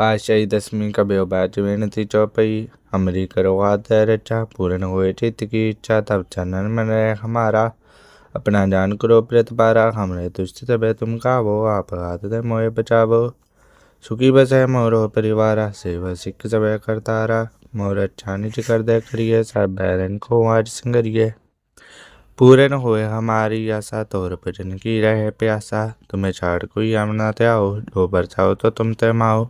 පාශයි දස්මින් चौपाई। अमरी करो आदर रचा, पूर्ण हुए चित्त की इच्छा, तब चनन मन रहे हमारा। अपना जान करो प्रत पारा, हमरे तुष्ट तबे तुम कावो आप हाथ दे मोए बचावो। सुखी बस है मोरो परिवारा, सेवा सिख सब करतारा। मोर अच्छा निच कर दे करिए सब बैरन को आज सिंगरिए। पूरन होए हमारी आशा, तोर भजन की रहे प्यासा। तुम्हें छाड़ कोई अमना त्याओ जो बरसाओ तो तुम ते माओ।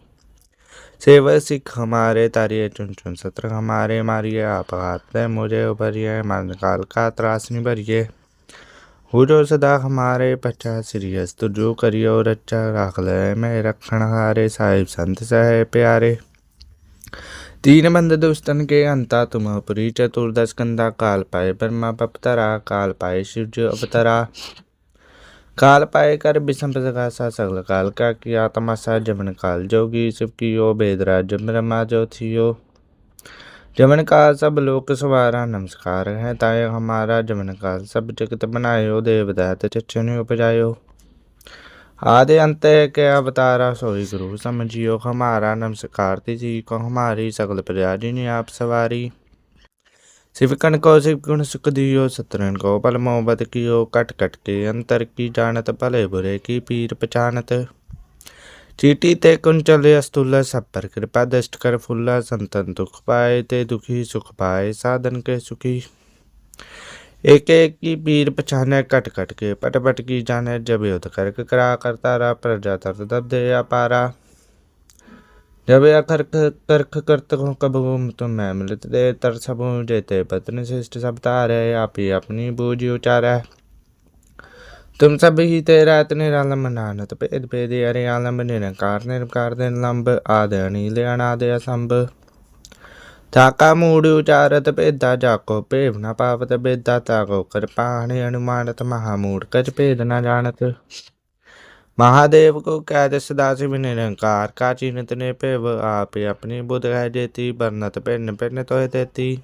सेव सिख हमारे तारिये चुन चुन, सत्र हमारे मारिए, आप हाथ मुझे उभरिए मन काल का त्रास निभरिए हो जो सदा हमारे पचा सिरियस तो जो करियो रच्चा राख ले, मैं रखण हारे साहिब संत सहे प्यारे। तीन बंद दुष्टन के अंता तुम पुरी चतुर्दश कंदा काल पाए ब्रह्मा पपतरा काल पाए शिव अवतरा। काल पाए कर विषम प्रकाशा सगल काल का किया तमाशा जमन काल जोगी शिव की यो बेदराज ब्रह्मा जो थियो जमन काल सब लोक सवारा नमस्कार है ताय हमारा जमन काल सब जगत बनायो देवदात चक्षण उपजायो आदि अंत के अवतारा सोई गुरु समझियो हमारा नमस्कार जी को हमारी सकल प्रजा जिन्हें आप सवारी सिवकन को शिव गुण सुख दियो सतरन को पल मोहब्बत कियो कट कट के अंतर की जानत भले बुरे की पीर पहचानत चीटी ते कुंचल अस्तुल सब पर कृपा दष्ट कर फुल्ला संतन दुख पाए ते दुखी सुख पाए साधन के सुखी एक एक की पीर पछाने कट कट के पट पट की जाने जब युद्ध कर करा करता रहा प्रजा तर दब दे पारा जब अखर करख करत हो कब तुम मैं मिलत दे तर सब जेते पत्न श्रेष्ठ सब तारे आप ही अपनी बूझ उचारा तुम सब ही तेरा निरालम नानत भेद भेद अरे आलम निरकार निरकार लंब आद अनिल अनाद असंभ ताका मूड उचारत भेदा जाको भेव न पावत भेदा ताको कर पाणी अनुमानत महामूड कच भेद न जानत महादेव को कैद सदाशिव निरंकार का चिन्हत ने पे व आप अपनी बुद्ध है जेती बरनत पेन पेन तो देती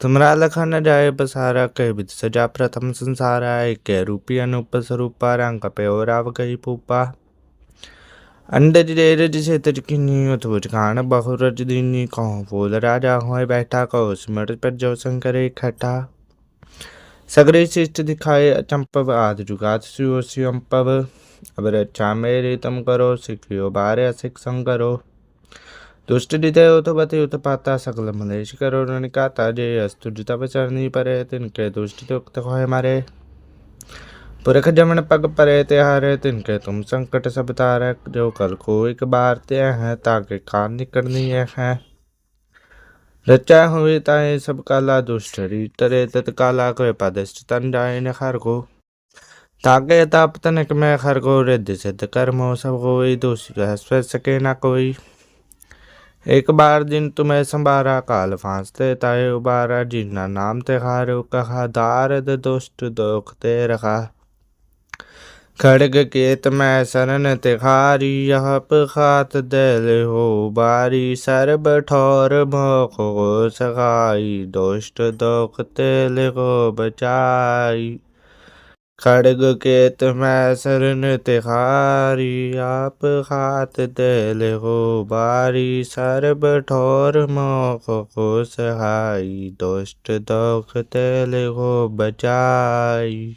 तुमरा लखन जाए बसारा कह विद सजा प्रथम संसार आए के रूपी अनुप स्वरूपा रंग पे और आव गई पूपा अंडज डेरज से तजकिनी उथुज खान बहुरज दीनी कहो फूल राजा होए बैठा कहो स्मृत पर जो शंकर इकट्ठा सगरे शिष्ट दिखाए अचंपव आदि जुगात सुयो सियंपव अब रक्षा मेरी तुम करो सिखियो बारे सिख संग करो दुष्ट हृदय उत बति उत पाता सकल मलेश करो निकाता जे अस्तुज तब चरनी परे तिनके दुष्ट दुक्त होए मारे पुरख जमन पग परे त्यारे तिनके तुम संकट सब तारक जो कल को एक बार ते हैं ताके कान निकलनी है रचा हुई ताए सब काला दुष्ट तरे तत्काला कृपा दृष्ट तन जाए न खर को ताके ताप तनक में खर को रिद्ध सिद्ध कर्मो सब कोई दोषी रह सके ना कोई एक बार दिन तुम्हें संभारा काल फांसते ताए उबारा जिन्ना नाम ते हारो कहा दारद दुष्ट दोख ते रखा खड़ग केत में शरण तिखारी यह खात दिल हो बारी सर्ब ठोर भोखो सखाई दुष्ट दोख तेल को बचाई खड़ग केत मैं शरण तिहारी आप हाथ दिल हो बारी। सर्ब ठोर मोख को सहाई दुष्ट दुख तेल हो बचाई।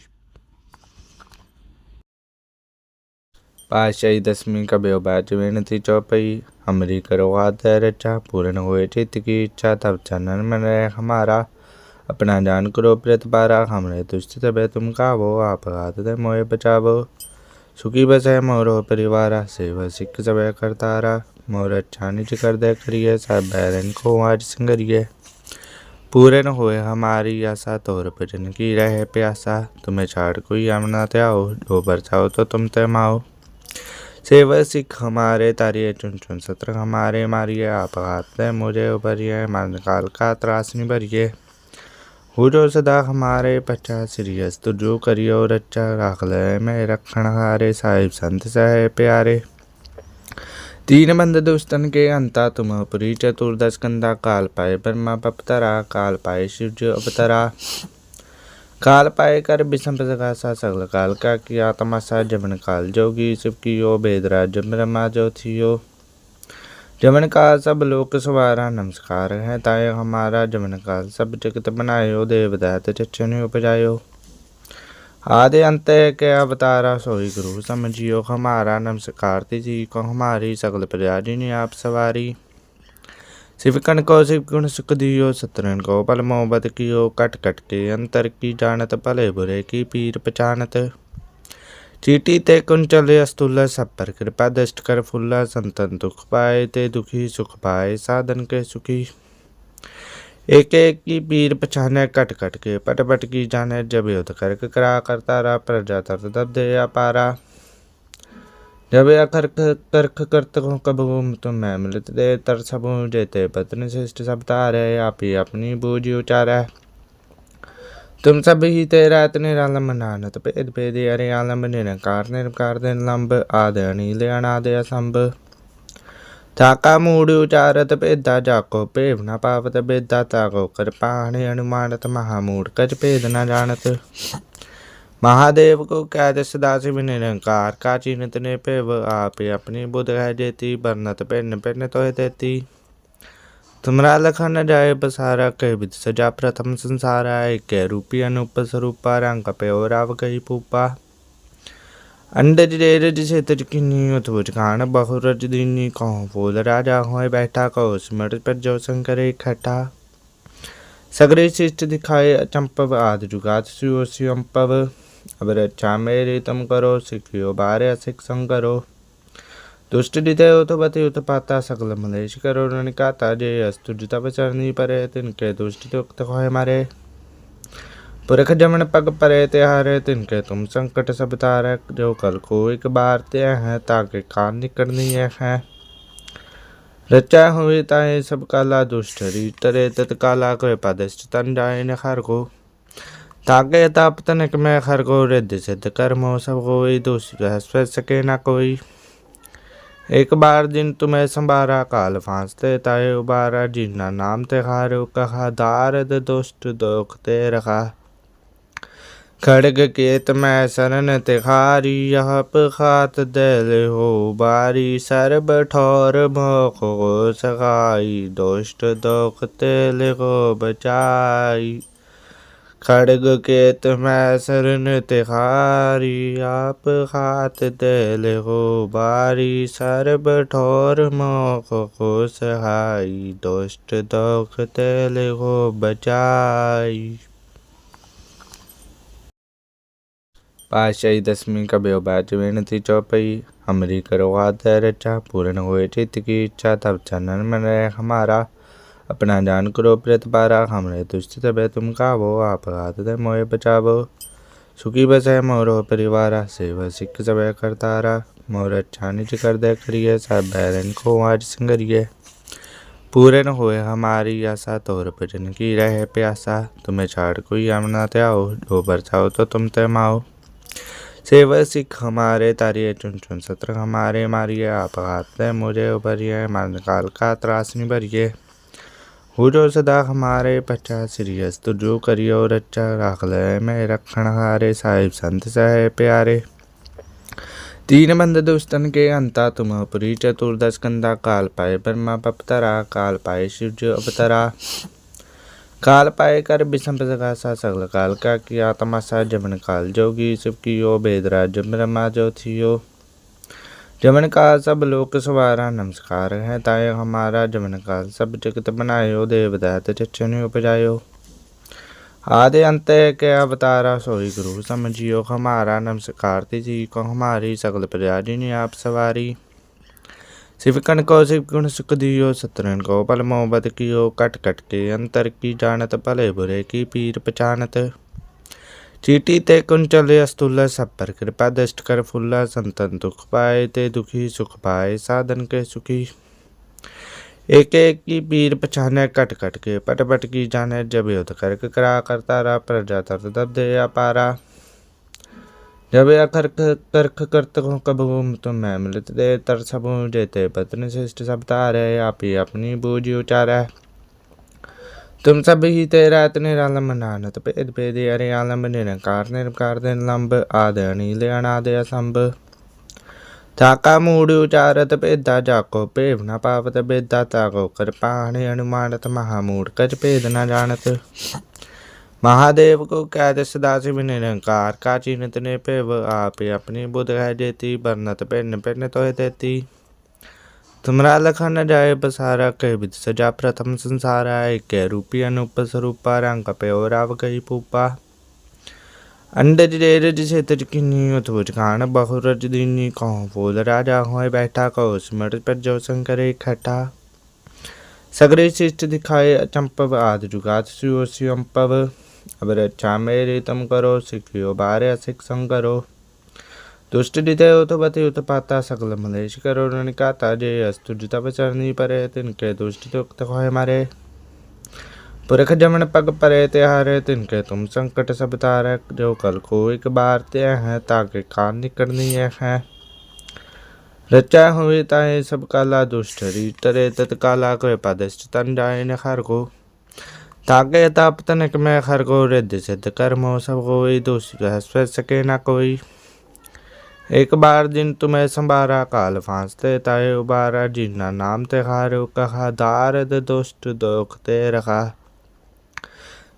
पातशाही दसवीं कबियो बाज वेनती चौपई। हमरी करो आदर रचा पूर्ण हुए चित्त की इच्छा, तब चनन मन हमारा। अपना जान करो प्रतिपारा हमरे दुष्ट तबे तुम कावो आप हाथ दे मोए बचावो। सुखी बसे मोरो परिवारा, सेव सिख सबे करतारा। मोर अच्छा निज कर दे करिए सब बैरन को आज संगरिए। पूरन होए हमारी आशा, तोर भजन की रहे प्यासा। तुम्हें छाड़ कोई आमना त्याओ जो बरसाओ तो तुम ते माओ। सेव सिख हमारे तारिये चुन चुन सत्र हमारे मारिए। आप हाथ मुझे उभरिए मन काल का त्रास निभरिए। हो जो सदा हमारे पच्चा सिरियस तो जो करियो रच्चा राख ले मैं रखण हारे साहिब संत सहे प्यारे तीन बंद दुष्टन के अंता तुम पुरी चतुर्दश कंदा काल पाए ब्रह्मा पपतरा काल पाए शिव जो अवतरा काल पाए कर विषम प्रकाशा सगल काल का किया तमाशा जमन काल जोगी शिव की यो बेदराज ब्रह्मा जो थियो जमन काल सब लोक सवारा नमस्कार है ताय हमारा जमन काल सब जगत बनायो देवदात चचन उपजायो आदि अंत के अवतारा सोई गुरु समझियो हमारा नमस्कार जी को हमारी सकल प्रजा जिन्हें आप सवारी शिव कण को शिव गुण सुख दियो सतरन को पल मोहब्बत कियो कट कट के अंतर की जानत भले बुरे की पीर पहचानत चीटी ते कुंचल अस्तुल सब पर कृपा दृष्ट कर फुल्ला संतन दुख पाए ते दुखी सुख पाए साधन के सुखी एक एक की पीर पछाने कट कट के पट पट की जाने जब युद्ध कर करा करता रहा प्रजा तर दब दे पारा जब अखर करख करत को कब तुम मैं मिलत दे तर सब जेते पत्न श्रेष्ठ सब तारे आप ही अपनी बूझ उचारा Tumsabihiteteratiniralamanaana tapedpediarialamanina karnir kardenlamba adanilianaade asamba ਥਾਕਾ ਮੂੜ ਉਚਾਰਤ ਭੇਦਾ ਜਾਕੋ ਭੇਵ ਨਾ ਪਾਵਤ ਭੇਦਾ ਤਾਕੋ ਕਿਰਪਾਣੇ ਅਨੁਮਾਨਤ ਮਹਾਮੂੜ ਕਜ ਭੇਦ ਨਾ ਜਾਣਤ। ਮਹਾਦੇਵ ਕੋ ਕਹਿ ਦਿਸ ਦਾਸ ਬਿਨ ਨਿਰੰਕਾਰ ਕਾ ਚਿੰਤ ਨੇ ਭੇਵ ਆਪੇ ਆਪਣੀ ਬੁਧ ਹੈ ਜੇਤੀ ਬਰਨਤ ਭਿੰਨ ਭਿੰਨ ਤੋਏ ਤੇਤੀ। तुमरा लखन जाए बसारा कह विद सजा प्रथम संसारा एक रूपी अनुप स्वरूपा रंग पे और आव गई पूपा अंडज डेरज से तजकिनी उथुज खान बहुरज दीनी कहो फूल राजा होए बैठा कहो स्मृत पर जो शंकर इकट्ठा सगरे शिष्ट दिखाए अचंपव आदि जुगात सुयो सियंपव अब रक्षा मेरी तुम करो सिखियो बारे सिख संग करो Tushtudyataya utapati utapata sakala maleshikaro nanikata jaya astujitapacharni parete nke tushtityokta hoy mare. ਪੁਰਖ ਜਮਨ ਪਗ ਪਰੇ ਤੇ ਹਾਰੇ ਤਿਨ ਕੇ ਤੁਮ ਸੰਕਟ ਸਭ ਤਾਰੈ ਜੋ ਕਲ ਕੋ ਇੱਕ ਬਾਰ ਤੇ ਹੈ ਤਾਂ ਕੇ ਕਾਨ ਨਿਕੜਨੀ ਹੈ ਰਚਾ ਹੋਵੇ ਤਾਂ ਇਹ ਸਭ ਕਾਲਾ ਦੁਸ਼ਟਰੀ ਤਰੇ ਤਤ ਕਾਲਾ ਕੋਈ ਪਦਸ਼ਟ ਤਨ ਜਾਏ ਨ ਹਰ ਕੋ ਤਾਕੇ ਤਾਪ ਤਨਕ ਮੈਂ ਹਰ ਕੋ ਰਿੱਧ ਸਿੱਧ ਕਰਮੋ ਸਭ ਕੋਈ ਦੋਸ਼ ਰਹਿ ਸਕੇ ਨਾ ਕੋਈ एक बार दिन तुम्हें संभारा काल फांसते ताए उबारा जिन्ना नाम ते हारो कहा दारद दुष्ट दोख ते रखा खड़ग केत मैं सरन तिखारी यह खात दिल हो बारी सरब ठोर भोखो सगाई दोष्ट दोख तिल को बचाई खड़ग के तुम्हें शरण तिहारी आप हाथ दिल हो बारी सर्ब ठोर मोख को सहाई दोस्त दोख तेल हो बचाई। पाशाही दसवीं का बेबाज विनती चौपाई, हमरी करो आदर चा पूर्ण हुए चित की इच्छा, तब चनन मन हमारा। अपना जान करो प्रतिपारा हमरे दुष्ट तबे तुम कावो, आप हाथ दे मोए बचावो। सुखी बस बसे मोरो परिवारा, सेव सिख सबे करतारा। मोर अच्छा निज कर दे करिए सब बैरन को आज संगरिए। पूरे न होए हमारी आशा, तोर भजन की रहे प्यासा। तुम्हें छाड़ कोई आमना त्याओ जो बरसाओ तो तुम ते माओ। सेव सिख हमारे तारिये चुन चुन सत्र हमारे मारिए। आप हाथ मुझे उभरिए मन काल का त्रासनी भरिए हो जो सदा हमारे पचा सीरियस तो जो करियो रच्चा रख ले मैं रखण हारे साहिब संत सहे प्यारे तीन बंद दुष्टन के अंता तुम पुरी चतुर्दश कंदा काल पाए ब्रह्मा पपतरा काल पाए शिव अवतरा काल पाए कर विषम सा सगल काल का किया तमाशा जमन काल जोगी शिव की यो बेदराज ब्रह्मा जो थियो जमन काल सब लोक सवारा नमस्कार है ताय हमारा जमन काल सब जगत बनायो देवदात चचन उपजायो आदि अंत के अवतारा सोई गुरु समझियो हमारा नमस्कार जी को हमारी सकल प्रजा जिन्हें आप सवारी शिव कण को शिव गुण सुख दियो सतरन को पल मोहब्बत कियो कट कट के अंतर की जानत भले बुरे की पीर पहचानत चीटी ते कुंचल अस्तुल सब पर कृपा दृष्ट कर फुल्ला संतन दुख पाए ते दुखी सुख पाए साधन के सुखी एक एक की पीर पछाने कट कट के पट पट की जाने जब युद्ध कर करा करता रहा प्रजा तर दब दे पारा जब अखर करख करत को कब तुम मैं मिलत दे तर सब जेते पत्न श्रेष्ठ सब तारे आप ही अपनी बूझ उचारा Tümsabihideratiniranlamın anıtı pedpediyariyanlamının karnir karnir lambı adaniliyanadıya sambı. ਥਾਕਾ ਮੂੜ ਉਚਾਰਤ ਭੇਦਾ ਜਾਕੋ ਭੇਵ ਨਾ ਪਾਵਤ ਭੇਦਾ ਤਾਕੋ ਕਿਰਪਾਣੇ ਅਨੁਮਾਨਤ ਮਹਾਮੂੜ ਕਜ ਭੇਦ ਨਾ ਜਾਣਤ ਮਹਾਦੇਵ ਕੋ ਕਹਿ ਦਿਸ ਦਾਸ ਨਿਰੰਕਾਰ ਕਾ ਚਿੰਤ ਨੇ ਭੇਵ ਆਪੇ ਆਪਣੀ ਬੁਧ ਹੈ ਜੇਤੀ ਬਰਨਤ ਭਿੰਨ ਭਿੰਨ ਤੋਏ ਤੇਤੀ तुमरा लखन जाए बसारा कह विद सजा प्रथम संसारा एक रूपी अनुप स्वरूपा रंग पे और राव कही पूपा अंडज डेरज से तजकिनी उथुज खान बहुरज दीनी कहो फूल राजा होए बैठा कहो स्मृत पर जो शंकर इकट्ठा सगरे शिष्ट दिखाए अचंपव आदि जुगात सुयो सियंपव अब रक्षा मेरी तुम करो सिखियो बारे सिख संग करो ದುಷ್ಟಡಿದೆಯೋತುಪತಿ ಉತಪಾತ ಸಕಲ ಮಲೇಶಿಕರು ನಿಕಾತ ಜೇಯಸ್ತು ಜುತಪಚರಣಿ ಪರೇತಿ ನಿಕೆ ದುಷ್ಟಿತೋಕ್ತ ಹೋಯ ಮಾರೆ. ਪੁਰਖ ਜਮਨ ਪਗ ਪਰੇ ਤੇ ਹਾਰੇ ਤਿਨ ਕੇ ਤੁਮ ਸੰਕਟ ਸਭ ਤਾਰੈ ਜੋ ਕਲ ਕੋ ਇੱਕ ਬਾਰ ਤੇ ਹੈ ਤਾਂ ਕੇ ਕਾਨ ਨਿਕੜਨੀ ਹੈ ਰਚਾ ਹੋਵੇ ਤਾਂ ਇਹ ਸਭ ਕਾਲਾ ਦੁਸ਼ਟਰੀ ਤਰੇ ਤਤ ਕਾਲਾ ਕੋਈ ਪਦਸ਼ਟ ਤਨ ਜਾਏ ਨ ਹਰ ਕੋ ਤਾਗੇ ਤਾਪ ਤਨਕ ਮੈਂ ਹਰ ਕੋ ਰਿੱਧ ਸਿੱਧ ਕਰਮੋ ਸਭ ਕੋਈ ਦੋਸ਼ ਸਵੇ ਸਕੇ ਨਾ ਕੋਈ एक बार दिन तुम्हें संभारा काल फांसते ताए उबारा जिन्ना नाम ते हारो कहा दारद दुष्ट दोख ते रखा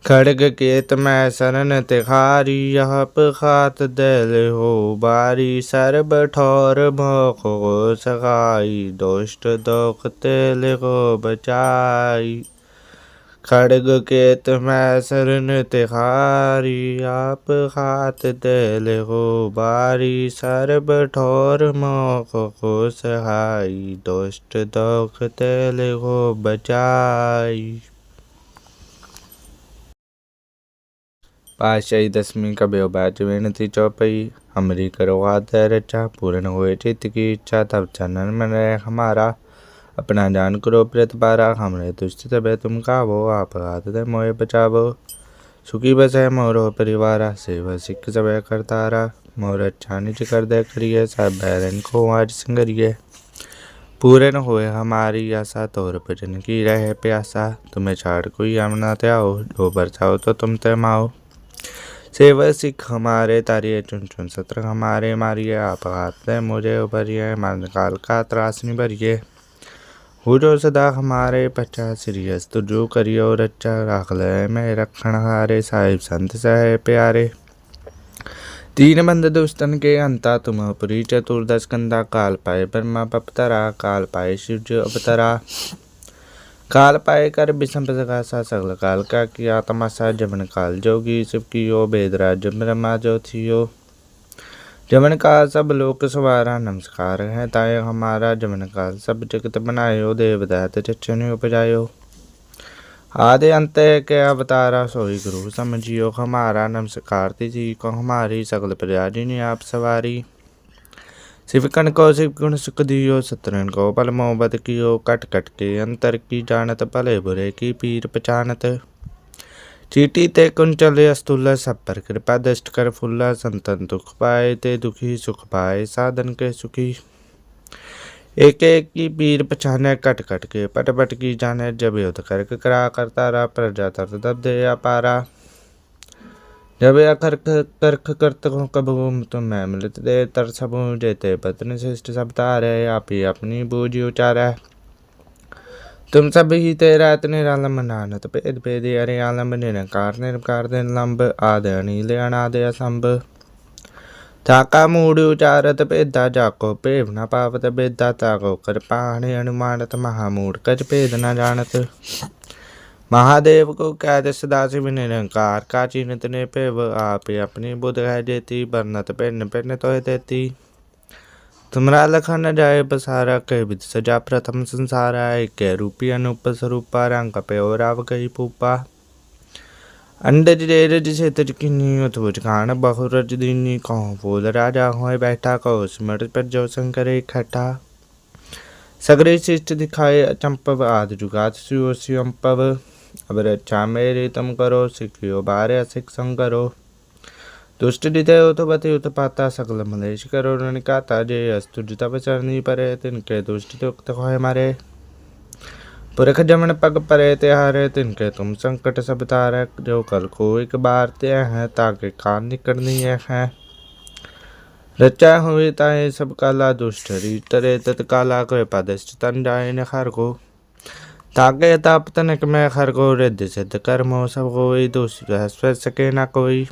खड़ग केत में शरण तिखारी यह खात दिल हो बारी सर्ब ठोर भोखो सगाई दुष्ट दोख तेल को बचाई ਖੜਗ ਕੇਤ ਮੈਂ ਸਰਨ ਤਿਹਾਰੀ ਆਪ ਖਾਤ ਦਿਲ ਹੋ ਬਾਰੀ ਸਰਬ ਠੋਰ ਮੋਖ ਕੋ ਸਹਾਈ ਦੁਸ਼ਟ ਦੁਖ ਤੇਲ ਹੋ ਬਚਾਈ પાશાહી દસમી બે બાજ વેણતી ચોપઈ હમરી કરો આદર રચા પૂર્ણ હોય ચિત કી ઈચ્છા તબ ચનન મને હમારા अपना जान करो प्रतिपारा हमरे दुष्ट तबे तुम कावो आप दे मोए बचावो। सुखी बस बसे मोरो परिवारा, सेवा सिख सबे करतारा मोर अच्छा निज कर दे करिए, सब बैरन को आज संगरिए। पूरे न होए हमारी आशा, तोर भजन की रहे प्यासा। तुम्हें छाड़ कोई आमना त्याओ जो बरसाओ तो तुम ते माओ। सेवा सिख हमारे तारिये चुन चुन सत्र हमारे मारिए। आप हाथ मुझे उभरिए मन काल का त्रास नहीं भरिए हो जो सदा हमारे पचा श्रीयस तो जो करियो रच्चा राख ले मैं रखण हारे साहिब संत सहे प्यारे तीन बंद दुष्टन के अंता तुम पुरी चतुर्दश कंदा काल पाए ब्रह्मा पपतरा काल पाए शिव अवतरा काल पाए कर विषम सगासा सगल काल का किया तमाशा जमन काल जोगी शिव कियो बेदराज ब्रह्मा जो थियो ਜਮਨ ਕਾਲ ਸਭ ਲੋਕ ਸਵਾਰਾ ਨਮਸਕਾਰ ਹੈ ਤਾਇ ਹਮਾਰਾ ਜਮਨ ਕਾਲ ਸਭ ਜਗਤ ਬਨਾਇਓ ਦੇਵ ਦਾਤ ਚਚਨਿ ਉਪਜਾਇਓ ਆਦੇ ਅੰਤ ਕੇ ਅਵਤਾਰਾ ਸੋਈ ਗੁਰੂ ਸਮਝਿਓ ਹਮਾਰਾ ਨਮਸਕਾਰ ਜੀ ਕੋ ਹਮਾਰੀ ਸਗਲ ਪ੍ਰਜਾ ਜਿਨਿ ਆਪ ਸਵਾਰੀ ਸਿਵਕਨ ਕੋ ਸਿਵਕਨ ਸੁਖ ਦਿਓ ਸਤਰਨ ਕੋ ਪਲ ਮੋਬਤ ਕੀਓ ਕਟ ਕਟ ਕੇ ਅੰਤਰ ਕੀ ਜਾਣਤ ਭਲੇ ਬੁਰੇ ਕੀ ਪੀਰ ਪਛਾਨਤ पहचानत चीटी ते कुंचल अस्तुल सब पर कृपा दृष्ट कर फुल्ला संतन दुख पाए ते दुखी सुख पाए साधन के सुखी एक एक की पीर पछाने कट कट के पट पट की जाने जब युद्ध कर करा करता रहा प्रजा तर दब दे पारा जब अखर करख करत हो कब तुम मैं मिलत दे तर सब जेते पत्न श्रेष्ठ सब तारे आप ही अपनी बूझी उचारा तुम सब ही तेरा निरालंब नानत भेद भेद अरे आलंब निरंकार निरंकार निलंब आद अनिल अनाद असंभ ताका मूड उचारत भेदा जाको भेव न पावत भेदा ताको कृपाणे अनुमानत महामूड कज भेद न जानत महादेव को कैद सदा शिव निरंकार का चिन्हत ने पेव તુમરાલખન જાય પસારા કહી વિધ સજા પ્રથમ સંસારાય કે રૂપી અનુપ સ્વરૂપા રાંગ કપે ઓરાવ કહી પૂપા અંડજ ડેરજ છેતજ કિન્ની ઉથભુજ ખાણ બહુરજ દિની કહો ફૂલ રાજા હોય બેઠા કહો સ્મૃત પર જો શંકરે ખઠા સગરે શિષ્ટ દિખાય અચંપવ આદ જુગાત સ્યુઓ સ્યુઅંપવ અબર અચ્છા મેરે તમ કરો શીખ્યો બારે શિક્ષણ કરો जुगात सुयो सियंपव अब रक्षा मेरी तुम करो सिखियो बारे सिख संग करो दुष्ट हृदय उत्पति उत्पाता सकल मलेश करो निकाता जे अस्तु तब चरनी परे तिनके दुष्ट तुक्त होए मारे पुरख जमन पग परे त्यारे तिनके तुम संकट सब तारे जो कल को एक बार ते हैं ताके कान निकलनी है रचा हुई ताए सब काला दुष्ट तरे तत्काला करे पदश्च तन जाए ने खर को ताके ताप तनक में खर को रिद्ध सिद्ध कर्मो सब कोई दुष्ट स्व सके ना कोई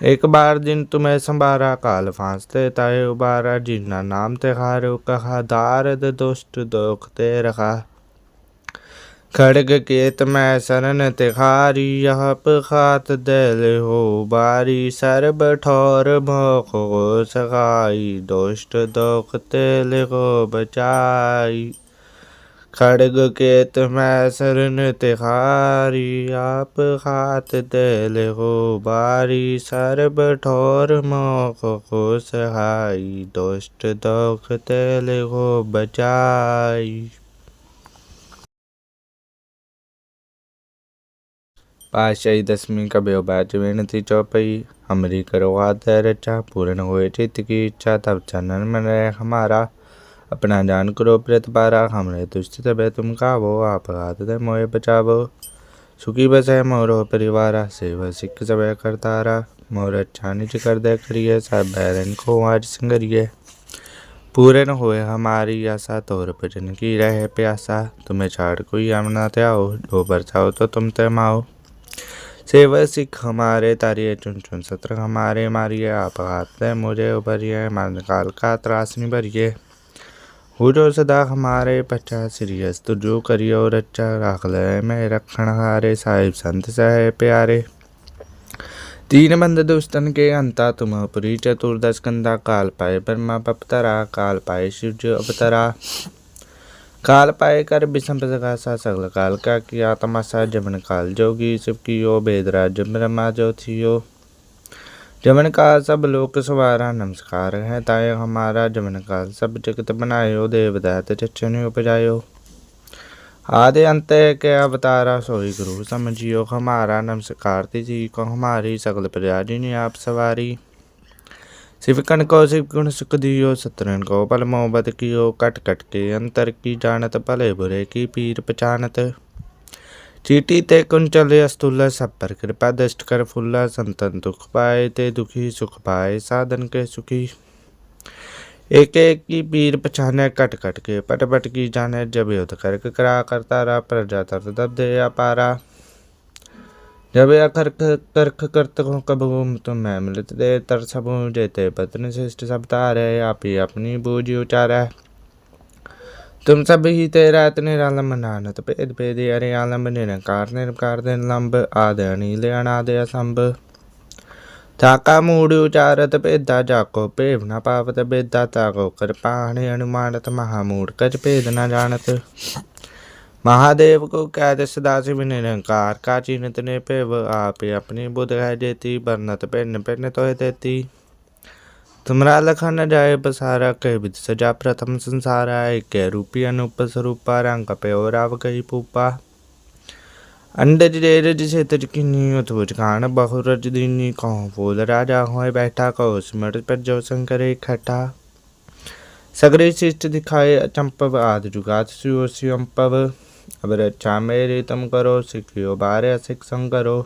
एक बार दिन तुम्हें संबारा काल फांसते ताए उबारा जिन्ना नाम ते खारो कहा दारद दुष्ट दोख ते रखा खड़ग केत में शरण तिखारी यह खात दिल हो बारी सरब ठोर मोख सखाई दुष्ट दोख तेल ਖੜਗ ਕੇਤ ਮੈਂ ਸਰਨ ਤਿਹਾਰੀ ਆਪ ਖਾਤ ਦੇਲ ਹੋ ਬਾਰੀ, ਸਰਬ ਠੋਰ ਮੋਖ ਕੋ ਸਹਾਈ ਦੁਸ਼ਟ ਦੁਖ ਤੇਲ ਹੋ ਬਚਾਈ। ਪਾਸ਼ਾਹੀ ਦਸਵੀਂ ਕਾ ਬਿਓ ਬਾਜ ਬੇਨਤੀ ਚੌਪਈ ਹਮਰੀ ਕਰੋ ਆਦਰ ਚਾ ਪੂਰਨ ਹੋਏ ਚਿਤ ਕੀ ਇੱਛਾ, ਤਬ ਚਨਨ ਮਨ ਰਹਿ ਹਮਾਰਾ। अपना जान करो प्रेत पारा, हमरे दुष्ट तबे तुम वो आप हाथ मोए बचावो। सुखी बस बसे मोरो परिवार, सेवा सिख सब करतारा मोर अच्छा निच कर दे करिए, सब बैरन को आज संगरिए। पूरे न हुए हमारी आशा, तोर भजन की रहे प्यासा। तुम्हें छाड़ कोई आमना ते आओ जो बरसाओ तो तुम ते माओ। सेवा सिख हमारे तारिये चुन चुन सत्र हमारे मारिए। आप हाथ मुझे उभरिए, मन काल का त्रासनी भरिए हुजो सदा हमारे पचा श्रीयस जो करियो रचा रख ले मैं रखण हारे साहिब संत सहे प्यारे तीन बंद दुष्टन के अंता तुम पुरी चतुर्दश कंदा काल पाए ब्रह्मा पपतरा काल पाए शिव अवतरा काल पाए कर विषम सा सगल काल का किया तमाशा जमन काल जोगी शिव की यो बेदराज ब्रह्मा जो थियो जमन काल सब लोक सवारा नमस्कार है ताय हमारा जमन काल सब जगत बनायो देवदात चचन उपजायो आदि अंत के अवतारा सोई गुरु समझियो हमारा नमस्कार जी को हमारी सकल प्रजाजिनी आप सवारी शिव कण को शिव गुण सुख दियो सतरन को पल मोहब्बत कियो कट कट के अंतर की जानत भले बुरे की पीर पहचानत चीटी ते कुंचल अस्तुल सब पर कृपा दृष्ट कर फुल्ला संतन दुख पाए ते दुखी सुख पाए साधन के सुखी एक एक की पीर पछाने कट कट के पट पट की जाने जब युद्ध कर करा करता रहा प्रजा तर दब दे पारा जब अखर करख करत हो कब तुम मैं मिलत दे तर सब जेते पत्न श्रेष्ठ सब तारे आप ही अपनी बूझ उचारा tunsabihiteteratiniralamanaana tapedpediarialamanina karnenam kardenlamba adaniliyanaadaya samba ਥਾਕਾ ਮੂੜ ਉਚਾਰਤ ਭੇਦਾ ਜਾਕੋ ਭੇਵ ਨਾ ਪਾਵਤ ਭੇਦਾ ਤਾਕੋ ਕਿਰਪਾਣੇ ਅਨੁਮਾਨਤ ਮਹਾਮੂੜ ਕਜ ਭੇਦ ਨਾ ਜਾਣਤ ਮਹਾਦੇਵ ਕੋ ਕਹਿ ਸਦਾ ਸਿਵ ਨਿਰੰਕਾਰ ਕਾ ਚਿੰਤ ਨੇ ਭੇਵ ਆਪੇ ਆਪਣੀ ਬੁਧ ਹੈ ਜੇਤੀ ਬਰਨਤ ਪਿੰਨ ਪਿੰਨ ਤੋਏ ਤੇਤੀ તમારા લખાણ જાય પસારા કહી બીજ સજા પ્રથમ સંસારા કે રૂપી અનુપ સ્વરૂપા રાંગ કપે ઓરાવ કહી પૂપા અંડજ રેરજ છે તજકીની અથુજ ખાણ બહુરજ દીની કહો ફૂલ રાજા હોય બેઠા કહો સ્મૃત પર જો શંકરે ખટા સગરે શિષ્ટ દિખાય અચંપવ આદ જુગાત સ્યો સ્યંપવ અબર ચામે રેતમ કરો શીખ્યો બારે શિક્ષણ કરો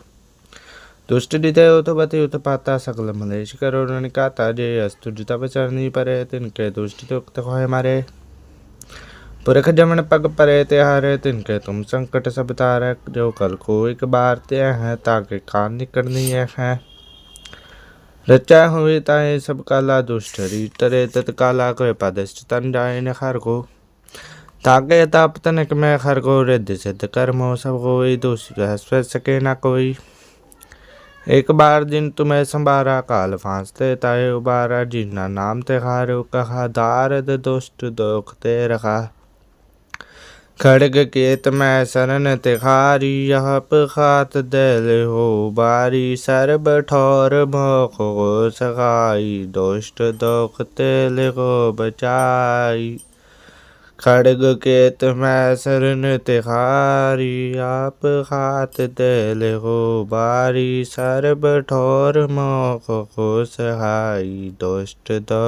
शिष्ट दिखाए अचंपव आद जुगात सुयो शिवम्पव अब रक्षा मेरे तुम करो सिखियो बारे असिक संग करो दुष्ट हृदय उत्पति उत्पाता सकल मलेश करो निकाता जे अस्तुज तब चरनी परे तिनके दुष्ट तुक्त खोए मारे पुरख जमन पग परे त्यारे तिनके तुम संकट सब तारे जो कल को एक बार ते हैं ताके कान निकलनी है रचा हुई ताए सब काला दुष्ट तरे तत्काला को पदश्च तन जाए न खर को ताके ताप तनक में खर को रिद्ध सिद्ध कर्मो सब कोई दुष्ट स्व सके ना कोई एक बार दिन तुम्हें संबारा काल फांसते ताए उबारा जिन्ना नाम ते खारो कहा दारद दुष्ट दोख ते रखा खड़ग केत मैं शरण तिखारी यह खात दिल हो बारी सरब ठोर मोख सखाई दुष्ट दोख तेल को बचाई ਖੜਗ ਕੇਤ ਮੈਂ ਸਰਨ ਤਿਹਾਰੀ ਆਪ ਖਾਤ ਦੇਲ ਹੋ ਬਾਰੀ। ਸਰਬ ਠੋਰ ਮੋਖ ਕੋ ਸਹਾਈ ਦੁਸ਼ਟ ਦੋ